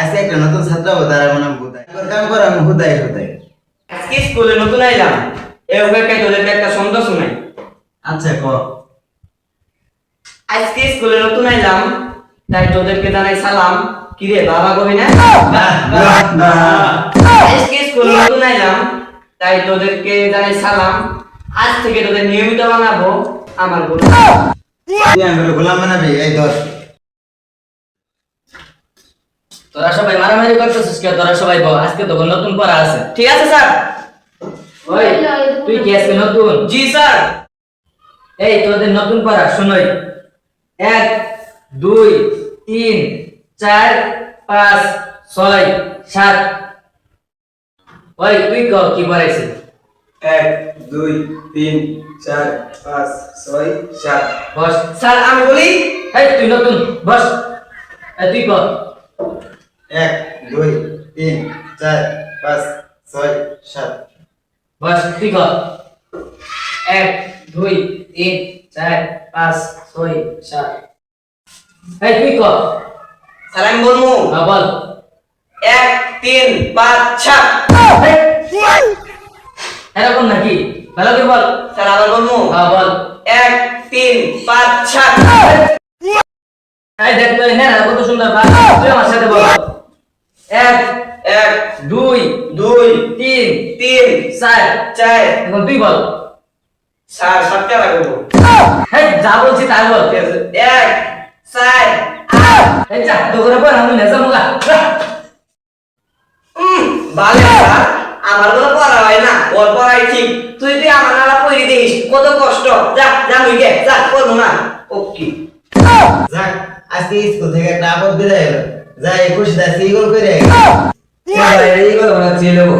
একটা নতুন ছাত্র হব তারা মনে হয় কাম করে আমি হুদাই হুদাই। আজকে স্কুলে নতুন আইলাম। এ অপেক্ষায় তোদেরকে একটা ছন্দ শোনাই। আচ্ছা ক? আজকে স্কুলে নতুন আইলাম তাই তোদেরকে জানাই সালাম। কিরে বাবা কবি না? আজকে স্কুলে নতুন আইলাম তাই তোদেরকে জানাই সালাম। আজ থেকে তোদের নিয়মিত বানাবো আমার আমি গোলাম বানাবি? এই ধর। তোরা সবাই মারামারি করতেছিস কে তোরা সবাই বল আজকে তো নতুন পড়া আছে। ঠিক আছে স্যার। ওই তুই কি আজকে নতুন? জি স্যার। এই তোদের নতুন পড়া শুনই। এক দুই তিন চার পাঁচ ছয় সাত। ওই তুই ক কি পড়াইছিস? এক দুই তিন চার পাঁচ ছয় সাত। বস। স্যার আমি বলি এই তুই নতুন বস। এই তুই ক এক দুই তিন চার পাঁচ ছয় সাত। বস তুই ক এক দুই তিন চার পাঁচ ছয় সাত। এই তুই ক স্যার আমি বলব। হ্যাঁ, বল। এক তিন পাঁচ সাত। এরকম নাকি? ভালো করে বল। স্যার আবার বলব। হ্যাঁ বল। এক তিন পাঁচ সাত। এই দেখ তো হ্যাঁ কত সুন্দর ভাব তুই আমার সাথে বল। এক দুই দুই তিন তিন চার। চার। এখন তুই বল। স্যার সাতটা লাগবো এই যা বলছি তাই বল। এক চার আট। এই যা তো করে বল আমি নেজা মুগা। স্যার আমার কোনো পড়া হয় না। ওর পড়াই ঠিক। তুই তুই আমার নালা পড়ি দেখিস কত কষ্ট। যা যা মুই গে যা করব না ওকে। যাক আজকে স্কুল থেকে একটা আপদ বিদায় এলো দা সিগল করে আই এই গলা বানাচ্ছি লেবো